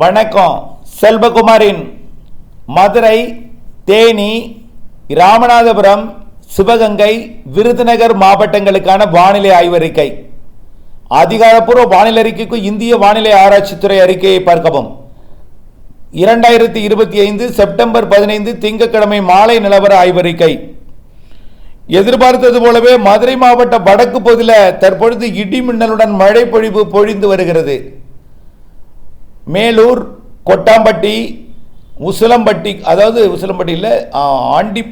வணக்கம். செல்வகுமாரின் மதுரை தேனி ராமநாதபுரம் சிவகங்கை விருதுநகர் மாவட்டங்களுக்கான வானிலை ஆய்வறிக்கை. அதிகாரப்பூர்வ வானிலை அறிக்கைக்கு இந்திய வானிலை ஆராய்ச்சித்துறை அறிக்கையை பார்க்கவும். இரண்டாயிரத்தி இருபத்தி ஐந்து செப்டம்பர் பதினைந்து திங்கட்கிழமை மாலை நிலவர ஆய்வறிக்கை. எதிர்பார்த்தது போலவே மதுரை மாவட்ட வடக்கு பகுதியில் தற்பொழுது இடி மின்னலுடன் மழை பொழிவு பொழிந்து வருகிறது. மேலூர் கொட்டாம்பட்டி உசிலம்பட்டி அதாவது உசிலம்பட்டியில் ஆண்டி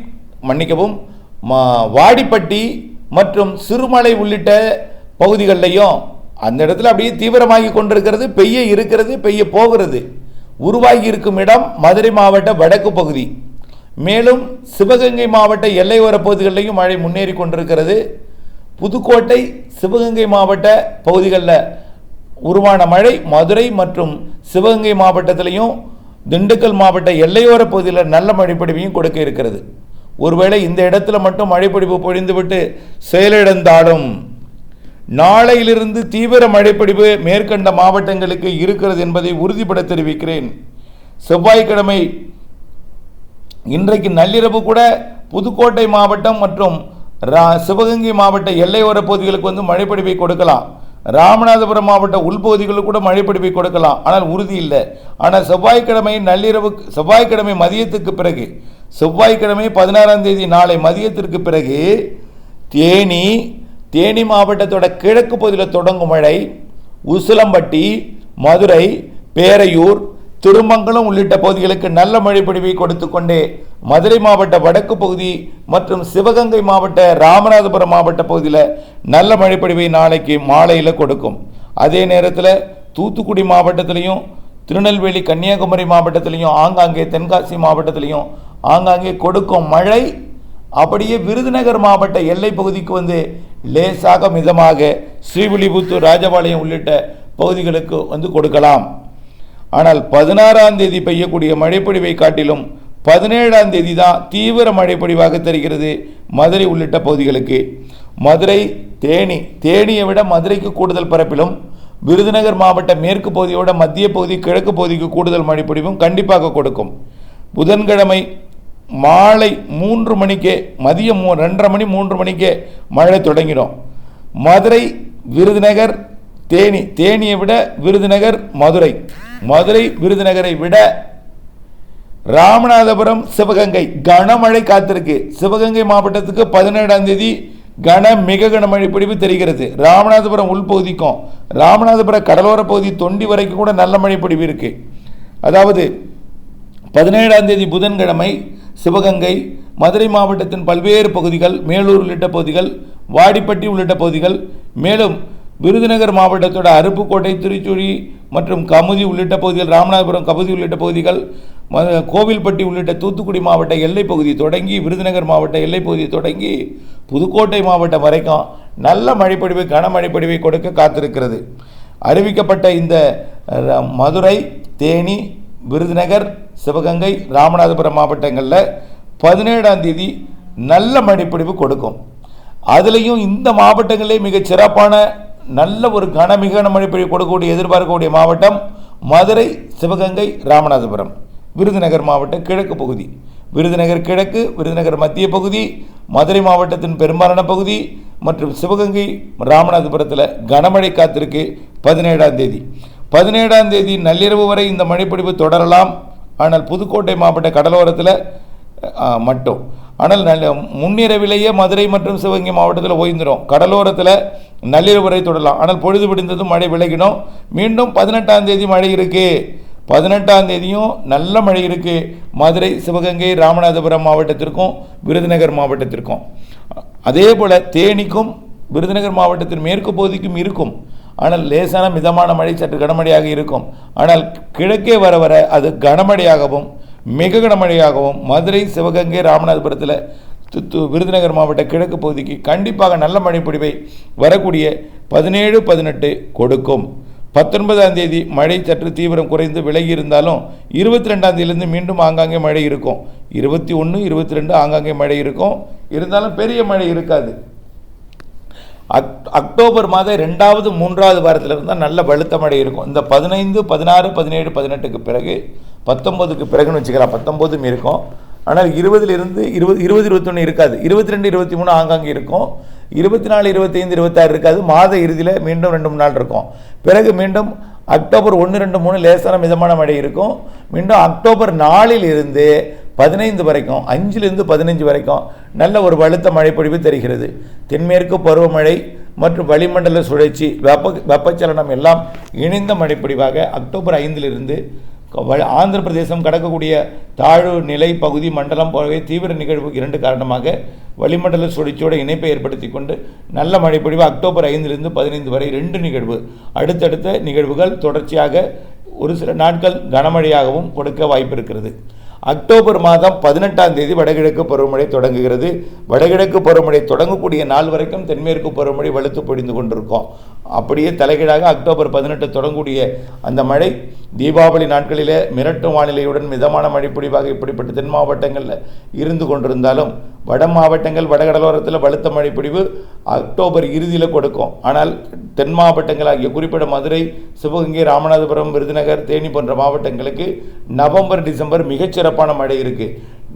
மன்னிக்கவும் வாடிப்பட்டி மற்றும் சிறுமலை உள்ளிட்ட பகுதிகளிலையும் அந்த இடத்துல அப்படியே தீவிரமாகி கொண்டிருக்கிறது பெய்ய இருக்கிறது பெய்ய போகிறது. உருவாகி இருக்கும் இடம் மதுரை மாவட்ட வடக்கு பகுதி. மேலும் சிவகங்கை மாவட்ட எல்லையோர பகுதிகளிலையும் மழை முன்னேறி கொண்டிருக்கிறது. புதுக்கோட்டை சிவகங்கை மாவட்ட பகுதிகளில் உருவான மழை மதுரை மற்றும் சிவகங்கை மாவட்டத்திலையும் திண்டுக்கல் மாவட்ட எல்லையோர பகுதியில் நல்ல மழைப்பொழிவையும் கொடுக்க இருக்கிறது. ஒருவேளை இந்த இடத்துல மட்டும் மழைப்பொழிவு பொழிந்துவிட்டு செயலிழந்தாலும் நாளையிலிருந்து தீவிர மழைப்பொழிவு மேற்கண்ட மாவட்டங்களுக்கு இருக்கிறது என்பதை உறுதிபட தெரிவிக்கிறேன். செவ்வாய்க்கிழமை இன்றைக்கு நள்ளிரவு கூட புதுக்கோட்டை மாவட்டம் மற்றும் ரா- சிவகங்கை மாவட்ட எல்லையோர பகுதிகளுக்கு வந்து மழைப்பொழிவை கொடுக்கலாம். ராமநாதபுரம் மாவட்ட உள்பகுதிகளுக்கு கூட மழைப்பொழிவை கொடுக்கலாம். ஆனால் உறுதி இல்லை. ஆனால் செவ்வாய்க்கிழமை நள்ளிரவு செவ்வாய்க்கிழமை மதியத்துக்கு பிறகு செவ்வாய்க்கிழமை பதினாறாம் தேதி நாளை மதியத்திற்கு பிறகு தேனி தேனி மாவட்டத்தோட கிழக்கு பகுதியில் தொடங்கும் மழை உசிலம்பட்டி மதுரை பேரையூர் திருமங்கலம் உள்ளிட்ட பகுதிகளுக்கு நல்ல மழைப்பொழிவை கொடுத்து கொண்டே மதுரை மாவட்ட வடக்கு பகுதி மற்றும் சிவகங்கை மாவட்ட ராமநாதபுரம் மாவட்ட பகுதியில் நல்ல மழைப்பொழிவை நாளைக்கு மாலையில் கொடுக்கும். அதே நேரத்தில் தூத்துக்குடி மாவட்டத்திலையும் திருநெல்வேலி கன்னியாகுமரி மாவட்டத்திலையும் ஆங்காங்கே தென்காசி மாவட்டத்திலையும் ஆங்காங்கே கொடுக்கும் மழை அப்படியே விருதுநகர் மாவட்ட எல்லை பகுதிக்கு வந்து லேசாக மிதமாக ஸ்ரீவில்லிபுத்தூர் ராஜபாளையம் உள்ளிட்ட பகுதிகளுக்கு வந்து கொடுக்கலாம். ஆனால் பதினாறாம் தேதி பெய்யக்கூடிய மழைப்பொழிவை காட்டிலும் பதினேழாம் தேதி தான் தீவிர மழைப்பொழிவாக தெரிகிறது மதுரை உள்ளிட்ட பகுதிகளுக்கு. மதுரை தேனி தேனியை விட மதுரைக்கு கூடுதல் பரப்பிலும் விருதுநகர் மாவட்ட மேற்கு பகுதியோட மத்திய பகுதி கிழக்கு பகுதிக்கு கூடுதல் மழைப்பொழிவும் கண்டிப்பாக கொடுக்கும். புதன்கிழமை மாலை மூன்று மணிக்கே மதியம் மூ ரெண்டரை மணி மூன்று மணிக்கே மழை தொடங்கிடும். மதுரை விருதுநகர் தேனி தேனியை விட விருதுநகர் மதுரை. மதுரை விருதுநகரை விட ராமநாதபுரம் சிவகங்கை. கனமழை காத்திருக்கு. சிவகங்கை மாவட்டத்துக்கு பதினேழாம் தேதி கன மிக கனமழை பிடிப்பு தெரிகிறது. ராமநாதபுரம் உள்பகுதிக்கும் ராமநாதபுரம் கடலோர பகுதி தொண்டி வரைக்கும் கூட நல்ல மழை பிடிப்பு இருக்கு. அதாவது பதினேழாம் தேதி புதன்கிழமை சிவகங்கை மதுரை மாவட்டத்தின் பல்வேறு பகுதிகள் மேலூர் உள்ளிட்ட பகுதிகள் வாடிப்பட்டி உள்ளிட்ட பகுதிகள் மேலும் விருதுநகர் மாவட்டத்தோட அருப்புக்கோட்டை திருச்சுழி மற்றும் கமுதி உள்ளிட்ட பகுதிகள் ராமநாதபுரம் கமுதி உள்ளிட்ட பகுதிகள் ம- கோவில்பட்டி உள்ளிட்ட தூத்துக்குடி மாவட்ட எல்லைப் பகுதி தொடங்கி விருதுநகர் மாவட்ட எல்லைப் பகுதி தொடங்கி புதுக்கோட்டை மாவட்டம் வரைக்கும் நல்ல மழைப்பொழிவு கனமழைப்பொழிவை கொடுக்க காத்திருக்கிறது. அறிவிக்கப்பட்ட இந்த மதுரை தேனி விருதுநகர் சிவகங்கை ராமநாதபுரம் மாவட்டங்களில் பதினேழாம் தேதி நல்ல மழைப்பொழிவு கொடுக்கும். அதுலேயும் இந்த மாவட்டங்களே மிகச் சிறப்பான நல்ல ஒரு கனமிக மழை பெய்ய கொடுக்கக்கூடிய எதிர்பார்க்கக்கூடிய மாவட்டம் மதுரை சிவகங்கை ராமநாதபுரம். விருதுநகர் மாவட்ட கிழக்கு பகுதி. விருதுநகர் கிழக்கு விருதுநகர் மத்திய பகுதி மதுரை மாவட்டத்தின் பெரும்பாலான பகுதி மற்றும் சிவகங்கை ராமநாதபுரத்தில் கனமழை காத்திருக்கு பதினேழாம் தேதி. பதினேழாம் தேதி நள்ளிரவு வரை இந்த மழைப்பிடிப்பு தொடரலாம். ஆனால் புதுக்கோட்டை மாவட்ட கடலோரத்தில் மட்டும். ஆனால் நல்ல முன்னிரவிலேயே மதுரை மற்றும் சிவகங்கை மாவட்டத்தில் ஓய்ந்துடும் கடலோரத்தில் நள்ளிரவு வரை தொடரலாம். ஆனால் பொழுது விடிந்ததும் மழை விலகிடும் மீண்டும் பதினெட்டாம் தேதி மழை இருக்குது பதினெட்டாம் தேதியும் நல்ல மழை இருக்குது மதுரை சிவகங்கை ராமநாதபுரம் மாவட்டத்திற்கும் விருதுநகர் மாவட்டத்திற்கும். அதே போல் தேனிக்கும் விருதுநகர் மாவட்டத்தின் மேற்கு பகுதிக்கும் இருக்கும். ஆனால் லேசான மிதமான மழை சற்று கனமழையாக இருக்கும். ஆனால் கிழக்கே வர வர அது கனமழையாகவும் மிக கனமழையாகவும் மதுரை சிவகங்கை ராமநாதபுரத்தில் துத்து விருதுநகர் மாவட்ட கிழக்கு பகுதிக்கு கண்டிப்பாக நல்ல மழைப்பொழிவை வரக்கூடிய பதினேழு பதினெட்டு கொடுக்கும். பத்தொன்பதாம் தேதி மழை சற்று தீவிரம் குறைந்து விலகி இருந்தாலும் இருபத்தி ரெண்டாம் தேதியிலிருந்து மீண்டும் ஆங்காங்கே மழை இருக்கும். இருபத்தி ஒன்று இருபத்தி ரெண்டு ஆங்காங்கே மழை இருக்கும். இருந்தாலும் பெரிய மழை இருக்காது. அக் அக்டோபர் மாதம் ரெண்டாவது மூன்றாவது வாரத்தில் இருந்தால் நல்ல வலுத்த மழை இருக்கும். இந்த பதினைந்து பதினாறு பதினேழு பதினெட்டுக்கு பிறகு பத்தொம்போதுக்கு பிறகுன்னு வச்சுக்கலாம் பத்தொம்போதும் இருக்கும். ஆனால் இருபதுலேருந்து இருபது இருபது இருபத்தொன்று இருக்காது. இருபத்தி ரெண்டு இருபத்தி மூணு ஆங்காங்கே இருக்கும். இருபத்தி நாலு இருபத்தைந்து இருபத்தாறு இருக்காது. மாத இறுதியில் மீண்டும் ரெண்டு மூணு நாள் இருக்கும். பிறகு மீண்டும் அக்டோபர் ஒன்று ரெண்டு மூணு லேசான மிதமான மழை இருக்கும். மீண்டும் அக்டோபர் நாலில் இருந்து பதினைந்து வரைக்கும் அஞ்சிலிருந்து பதினஞ்சு வரைக்கும் நல்ல ஒரு வலுத்த மழைப்பொழிவு தெரிகிறது. தென்மேற்கு பருவமழை மற்றும் வளிமண்டல சுழற்சி வெப்ப வெப்பச்சலனம் எல்லாம் இணைந்த மழைப்பொழிவாக அக்டோபர் ஐந்திலிருந்து வ- ஆந்திர பிரதேசம் கடக்கக்கூடிய தாழ்வு நிலை பகுதி மண்டலம் போலவே தீவிர நிகழ்வு இரண்டு காரணமாக வளிமண்டல சுழற்சியோட இணைப்பை ஏற்படுத்தி கொண்டு நல்ல மழைப்பொழிவு அக்டோபர் ஐந்திலிருந்து பதினைந்து வரை ரெண்டு நிகழ்வு. அடுத்தடுத்த நிகழ்வுகள் தொடர்ச்சியாக ஒரு சில நாட்கள் கனமழையாகவும் கொடுக்க வாய்ப்பு இருக்கிறது அக்டோபர் மாதம் பதினெட்டாம் தேதி வடகிழக்கு பருவமழை தொடங்குகிறது. வடகிழக்கு பருவமழை தொடங்கக்கூடிய நாள் வரைக்கும் தென்மேற்கு பருவமழை வலுத்து பொழிந்து கொண்டிருக்கும். அப்படியே தலைகீழாக அக்டோபர் பதினெட்டு தொடங்கக்கூடிய அந்த மழை தீபாவளி நாட்களிலே மிரட்டும் வானிலையுடன் மிதமான மழை பொழிவாக இப்படிப்பட்ட தென் மாவட்டங்களில் இருந்து கொண்டிருந்தாலும் வட மாவட்டங்கள் வடகடலோரத்தில் பலத்த மழை பொழிவு அக்டோபர் இறுதியில் கொடுக்கும். ஆனால் தென் மாவட்டங்கள் ஆகிய குறிப்பிட்ட மதுரை சிவகங்கை ராமநாதபுரம் விருதுநகர் தேனி போன்ற மாவட்டங்களுக்கு நவம்பர் டிசம்பர் சிறப்பான மழை இருக்குது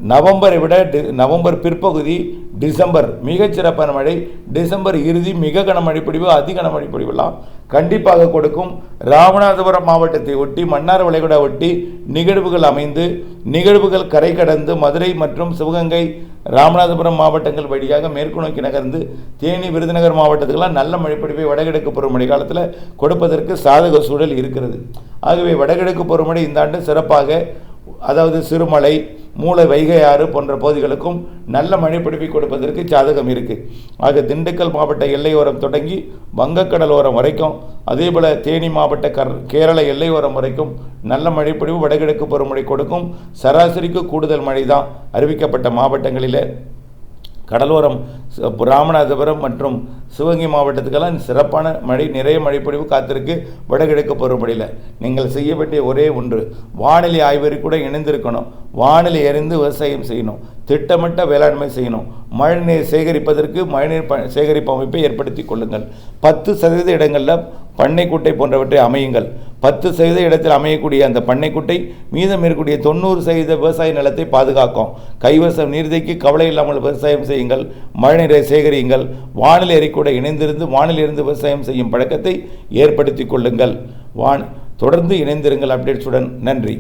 நவம்பரை விட டி- நவம்பர் பிற்பகுதி டிசம்பர் மிகச்சிறப்பான மழை. டிசம்பர் இறுதி மிக கனமழை பொழிவு அதி கனமழை பொழிவுலாம் கண்டிப்பாக கொடுக்கும். ராமநாதபுரம் மாவட்டத்தை ஒட்டி மன்னார் வளைகுடா ஒட்டி நிகழ்வுகள் அமைந்து நிகழ்வுகள் கரை கடந்து மதுரை மற்றும் சிவகங்கை ராமநாதபுரம் மாவட்டங்கள் வழியாக மேற்கு நோக்கி நகர்ந்து தேனி விருதுநகர் மாவட்டத்துக்கெல்லாம் நல்ல மழைப்பிடிப்பை வடகிழக்கு பருவமழை காலத்தில் கொடுப்பதற்கு சாதக சூழல் இருக்கிறது. ஆகவே வடகிழக்கு பருவமழை இந்த ஆண்டு சிறப்பாக அதாவது சிறுமலை மூளை வைகை ஆறு போன்ற பகுதிகளுக்கும் நல்ல மழைப்பிடிப்பை கொடுப்பதற்கு சாதகம் இருக்குது ஆக திண்டுக்கல் மாவட்ட எல்லையோரம் தொடங்கி வங்கக்கடல் ஓரம் வரைக்கும் அதேபோல் தேனி மாவட்ட கர் கேரள எல்லையோரம் வரைக்கும் நல்ல மழைப்பொழிவு வடகிழக்கு பருவமழை கொடுக்கும். சராசரிக்கு கூடுதல் மழை தான் அறிவிக்கப்பட்ட மாவட்டங்களில். கடலோரம் ராமநாதபுரம் மற்றும் சிவகங்கை மாவட்டத்துக்கெல்லாம் சிறப்பான மழை நிறைய மழைப்பொழிவு காத்திருக்கு. வடகிழக்கு பருவமழையில் நீங்கள் செய்ய வேண்டிய ஒரே ஒன்று வானிலை ஆய்வறி கூட இணைந்திருக்கணும். வானிலை அறிந்து விவசாயம் செய்யணும். திட்டமிட்ட வேளாண்மை செய்யணும். மழைநீர் சேகரிப்பதற்கு மழைநீர் ப சேகரிப்பு அமைப்பை ஏற்படுத்தி கொள்ளுங்கள். பத்து சதவீத இடங்களில் பண்ணைக்குட்டை போன்றவற்றை அமையுங்கள். பத்து சதவீத இடத்தில் அமையக்கூடிய அந்த பண்ணைக்குட்டை மீதம் இருக்கக்கூடிய தொண்ணூறு சதவீத விவசாய நிலத்தை பாதுகாக்கும். கைவசம் நீர்தைக்கு கவலை இல்லாமல் விவசாயம் செய்யுங்கள். மழைநீரை சேகரியுங்கள். வானிலை அறிக்கூட இணைந்திருந்து வானிலிருந்து விவசாயம் செய்யும் பழக்கத்தை ஏற்படுத்தி கொள்ளுங்கள். வான் தொடர்ந்து இணைந்திருங்கள் அப்டேட்ஸுடன். நன்றி.